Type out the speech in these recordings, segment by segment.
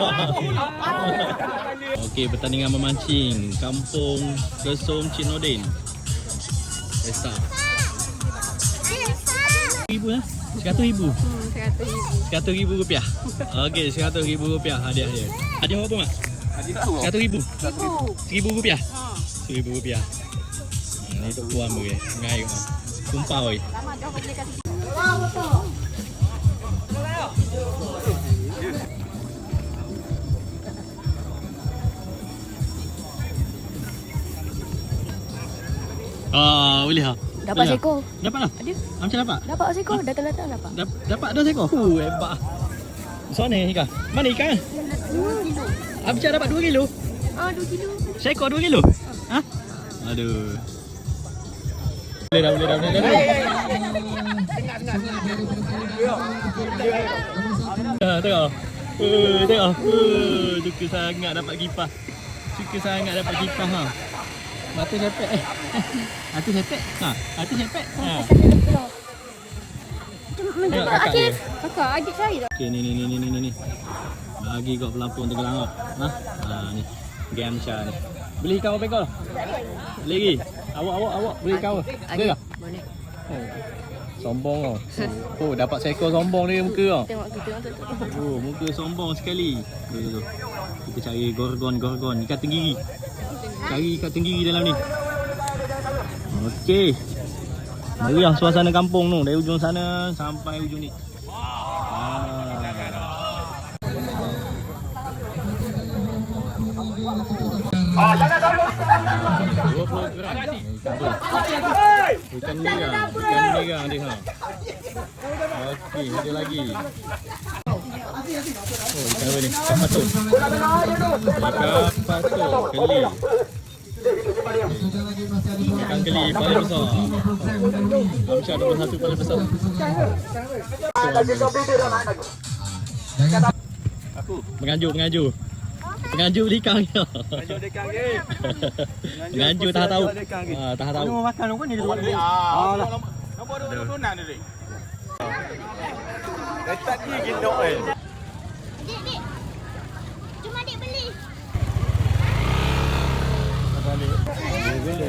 Okey, pertandingan memancing Kampung Kesom Cinodin. Esa. Ribu lah. Seratus ribu. Seratus ribu. Rupiah. Okey, seratus ribu rupiah hadiah dia. Hadiah berapa mak? Seratus ribu. Ribu. Seribu rupiah. Seribu rupiah. Hmm, ni tu puan boleh. Ngai kau. Sumpah oi. Lama dah boleh kasi. Ah, boleh ha. Dapat Boleh, ha? seekor. Dapat lah. Ada. Ah, Macam dapat? Dapat seekor. Datang-datang dapat. Dap, dapat dua seekor. Uh, hebat. So ni ikan. Mana ikan? Dua kilo. Abjad dapat 2 kilo. Ah, dua kilo. Seekor 2 kilo. Ha? Aduh. Boleh dah, boleh dah, boleh dah. Ha, tengok. Uh, tengok. Uh, suka sangat dapat kipas. Suka sangat dapat kipas ha. Mata sepek eh. Hati sepek. Ha, hati sepek. Ha. Tengok kakak dia. Kakak, adik saya tak? Okey ni ni ni ni ni ni ni. Bagi kau pelampung tenggelam kau. Ha? Ha ni. Gamcha ni. Beli ikan berapa ekor? Beli lagi. Awak awak awak beli ikan apa? Boleh tak? Boleh. Oh. Sombong kau. Oh dapat seekor sombong dia muka kau. Tengok kita orang tu. Oh muka sombong sekali. Tu tu tu. Kita cari gorgon gorgon ikan tenggiri. Cari ikan tenggiri dalam ni. Okey. Meriah suasana kampung tu dari ujung sana sampai ujung ni. Ikan merah. Ikan merah dia ha. Okey, ada lagi. Oh, ikan apa ni? Ikan patuk. Ikan. Ikan keli paling besar. Amsyar nombor satu paling besar. Aku. Beli ikan dia. Lanjut dekat ke. Pengaju tak tahu. Ah, tak tahu. mau makan di ni? Ah, lah. Nampak ada turunan ni. Letak ni gendok eh. Dik, dik. Cuma dik beli. Itu,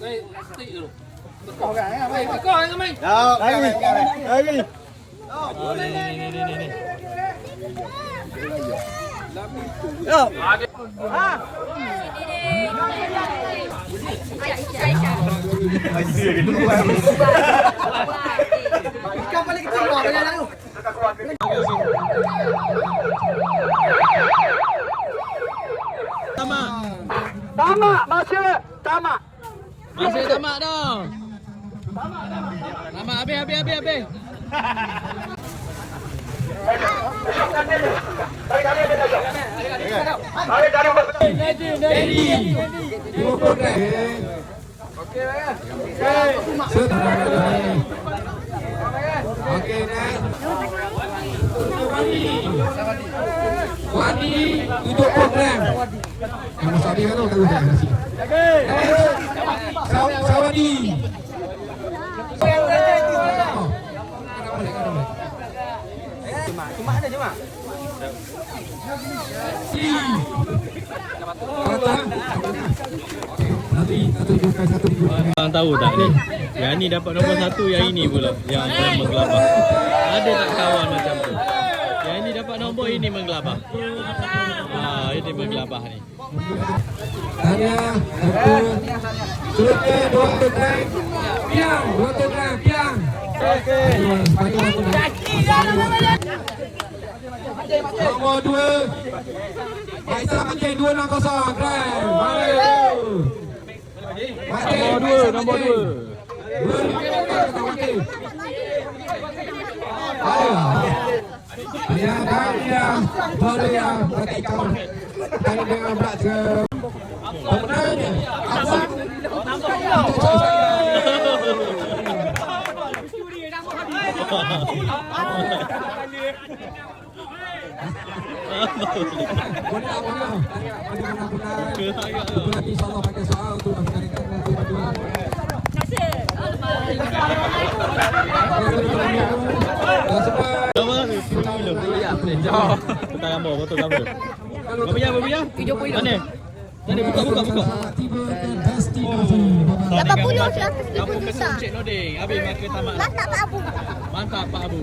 Alisha. Jambu ke? Oh, strike gorgon. Oi, gigi dia. Lagi. Lagi. Oh, ni ni ni ni ni. Yo. Ikan paling kecil kau banyak lalu. Tamak. Tamak masa. Tamak. Masih tamak dah. Tamak habis habis habis habis. Naik. Wadi tutup program. Yang Mas Adi kan tu kalau dah nasi. Saw- Bukan. Abang tahu tak ni? Yang ni dapat nombor satu, yang ini pula yang akan menggelabah. Ada tak kawan macam tu? Yang ini dapat nombor, ini menggelabah. Ah, ini menggelabah ni. Tanya, satu. Sudah dua program. Piang, dua program, piang. Okey. Nombor dua. Baik, selamat mancing 260 gram. Balik. Nombor dua, nombor dua. Dua lima meter wakil. Ada Dania Maria Matikan Dan dengan berat ke Pemenangnya Abang Kita cari saya Boleh tak mana Ada benar-benar Berarti insyaAllah pakai soal Untuk gambar, betul gambar. Berapa jam, berapa jam? Mana? Mana buka, buka, buka. Destinasi 80 100 Kampung Ketum Cik Noding. Habis makan tamat. Mantap Pak Abu. Mantap Pak Abu.